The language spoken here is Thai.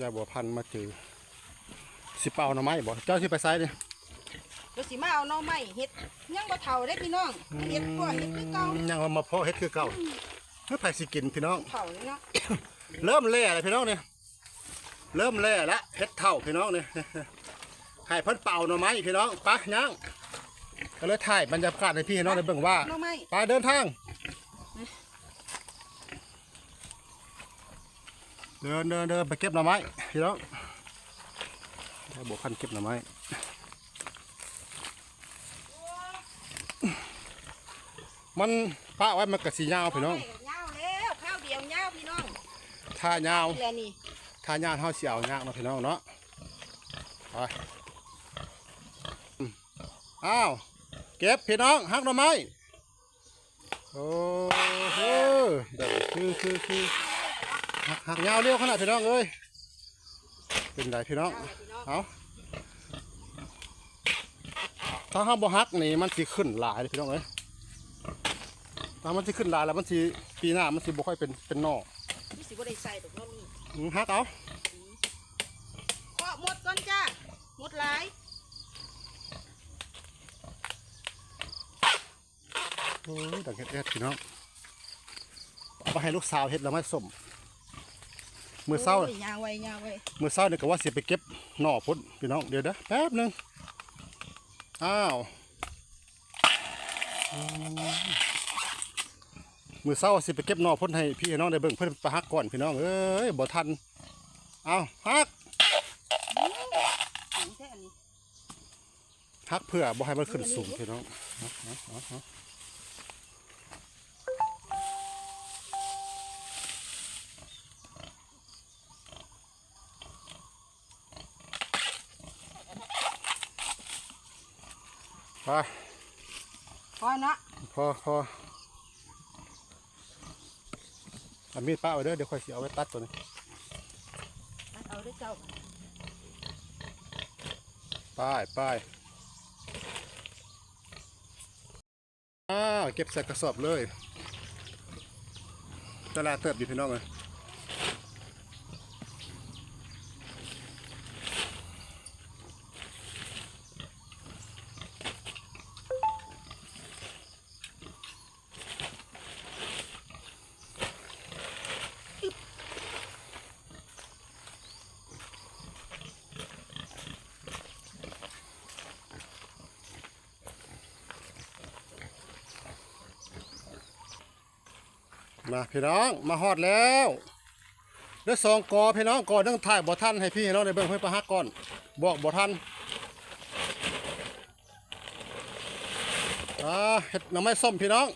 ยายบัวพันธุ์มาเจอสิเป่าหน่อไม้บ่เจ้าสิไปไสเด้เดี๋ยวสิมาเอาหน้องไม้เฮ็ดยังบ่เฒ่าได้พี่น้องเฮ็ดก็เฮ็ดคือเก่ายังว่ามาเพาะเฮ็ดคือเก่าเฮ้ยไผสิกินพี่น้อง เฒ่าเลยเนาะเริ่มแล่แล้วพี่น้องเนี่ยเริ่มแล่แล้วเฮ็ดเท่าพี่น้องเนี่ยให้เพิ่นเป่าหน่อไม้พี่น้องไปย่างก็เลยถ่ายบรรยากาศให้พี่น้องได้เบิ่งว่าหน้องไม้ไปเดินทาง เดินเดินเดินไปเก็บหน่อไม้พี่น้องถ้าบอกคันเก็บหน่อไม้มันป้าไว้มันกระสียาวพี่น้องยาวแล้วข้าวเดียวยาวพี่น้องถ้ายาวนี่แหละนี่ถ้ายาวเท่าเสียวยากเนาะพี่น้องเนาะไปอืมอ้าวเก็บพี่น้องหักหน่อไม้โอ้โหเดี๋ยวคือคือคือ หักหักยาวเรียวขนาดพี่น้องเอ้ยเป็นไรพี่น้องเลยพี่น้อาถ้าห้ามบ่ฮักนี่มันสิขึ้นหลายเลยพี่น้องเอ้ยถ้ามันสิขึ้นหลายแล้วมันสิปีหน้ามันสิบ่ค่อยเป็นเป็นนอกนี่สิบ่ได้ใส่ดอกนาะนี่อืมฮักเอาเคาะหมดก่อนจ้าหมดหลายโอ้ยดังเฮ็ดแอดพี่น้องเอาไปให้ลูกสาวเฮ็ดแล้วไม่สม มือเศร้า โยยาวไว้ยาวไว้มือเศร้านี่ก็ว่าสิไปเก็บหน่อพุ่นพี่น้องเดี๋ยวเด้อแป๊บหนึงอ้าวอืมมือเศร้าสิไปเก็บหน่อพุ่นให้พี่น้องได้เบิ่งเพิ่นไปฮักก่อนพี่น้องเอ้ยบ่ทันเอาฮักถึงแค่อันนี้ฮักเพื่อบ่ให้มันขึ้นสูงพี่น้องเอาเอาเอาเอา ไปพอเนาะพอพอเอามีดป้าไว้เด้อเดี๋ยวค่อยสิเอาไว้ตัดตัวนี้เอาได้เจ้าป้ายป้ายอ้าวเก็บใส่กระสอบเลยตลาดเติบอยู่พี่น้องเลย มาพี่น้องมาฮอดแล้วเด้อสองกอพี่น้องกอต้องถ่ายบ่ทันให้พี่ให้น้องในเบื้องให้ประฮักก่อนบอกบ่ทันอ่าเห็ดหน่อไม้ส้มพี่น้อง